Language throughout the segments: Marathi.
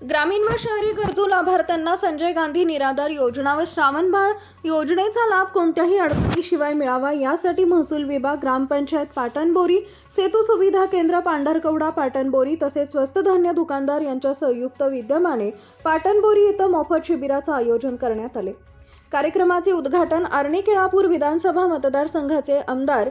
ग्रामीण व शहरी गरजू लाभार्थ्यांना संजय गांधी निराधार योजना व श्रावणबाळ योजनेचा लाभ कोणत्याही अडचणीशिवाय मिळावा यासाठी महसूल विभाग ग्रामपंचायत पाटणबोरी सेतू सुविधा केंद्र पांढरकवडा पाटणबोरी तसेच स्वस्त धान्य दुकानदार यांच्या संयुक्त विद्यमाने पाटणबोरी इथं मोफत शिबिराचं आयोजन करण्यात आले. कार्यक्रमाचे उद्घाटन आर्णी केळापूर विधानसभा मतदारसंघाचे आमदार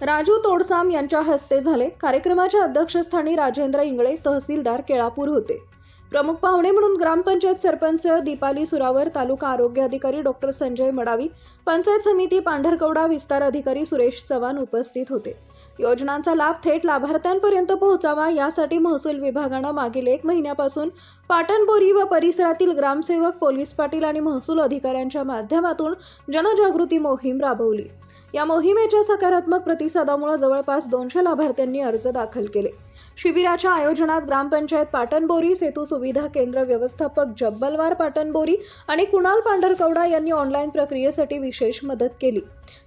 राजू तोडसाम यांच्या हस्ते झाले. कार्यक्रमाच्या अध्यक्षस्थानी राजेंद्र इंगळे तहसीलदार केळापूर होते. प्रमुख पाहुणे म्हणून ग्रामपंचायत सरपंच दीपाली सुरावर तालुका आरोग्य अधिकारी डॉक्टर संजय मडावी पंचायत समिती पांढरकवडा विस्तार अधिकारी सुरेश चव्हाण उपस्थित होते. योजनांचा लाभ थेट लाभार्थ्यांपर्यंत पोहोचावा यासाठी महसूल विभागानं मागील एक महिन्यापासून पाटणबोरी व परिसरातील ग्रामसेवक पोलीस पाटील आणि महसूल अधिकाऱ्यांच्या माध्यमातून जनजागृती मोहीम राबवली. या मोहिमेच्या सकारात्मक प्रतिसादामुळे जवळपास दोनशे लाभार्थ्यांनी अर्ज दाखल केले. शिबिराच्या आयोजनात ग्रामपंचायत पाटणबोरी सेतू सुविधा केंद्र व्यवस्थापक जब्बलवार पाटणबोरी आणि कुणाल पांढरकवडा यांनी ऑनलाईन प्रक्रियेसाठी विशेष मदत केली.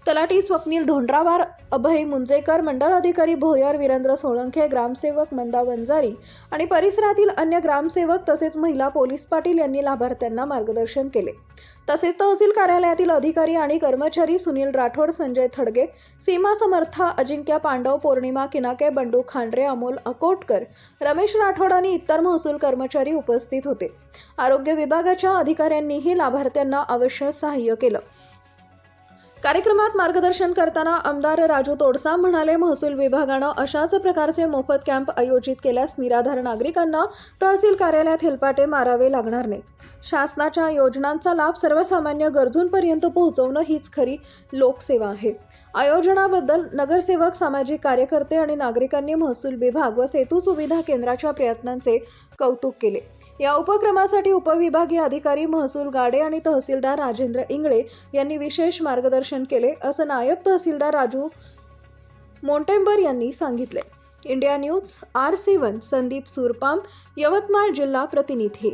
तलाठी स्वप्नील धोंडरावार अभय मुंजेकर मंडळ अधिकारी भोयर वीरेंद्र सोळंखे ग्रामसेवक मंदा वंजारी आणि परिसरातील अन्य ग्रामसेवक तसेच महिला पोलीस पाटील यांनी लाभार्थ्यांना मार्गदर्शन केले. तसेच तहसील कार्यालयातील अधिकारी आणि कर्मचारी सुनील राठोड संजय थडगे सीमा समर्था अजिंक्य पांडव पौर्णिमा किनाके बंडू खांडरे अमोल अकोटकर रमेश राठोड आणि इतर महसूल कर्मचारी उपस्थित होते. आरोग्य विभागाच्या अधिकाऱ्यांनीही लाभार्थ्यांना अवश्य सहाय्य केलं. कार्यक्रमात मार्गदर्शन करताना आमदार राजू तोडसा म्हणाले महसूल विभागानं अशाच प्रकारचे मोफत कॅम्प आयोजित केल्यास निराधार नागरिकांना तहसील कार्यालयात हेलपाटे मारावे लागणार नाहीत. शासनाच्या योजनांचा लाभ सर्वसामान्य गरजूंपर्यंत पोहोचवणं हीच खरी लोकसेवा आहे. आयोजनाबद्दल नगरसेवक सामाजिक कार्यकर्ते आणि नागरिकांनी महसूल विभाग व सेतू सुविधा केंद्राच्या प्रयत्नांचे कौतुक केले. या उपक्रमासाठी उपविभागीय अधिकारी महसूल गाडे आणि तहसीलदार राजेंद्र इंगळे यांनी विशेष मार्गदर्शन केले असं नायब तहसीलदार राजू मोंटेंबर यांनी सांगितले. India news R C one Sandeep Surpam Yavatmal जिल्हा प्रतिनिधी.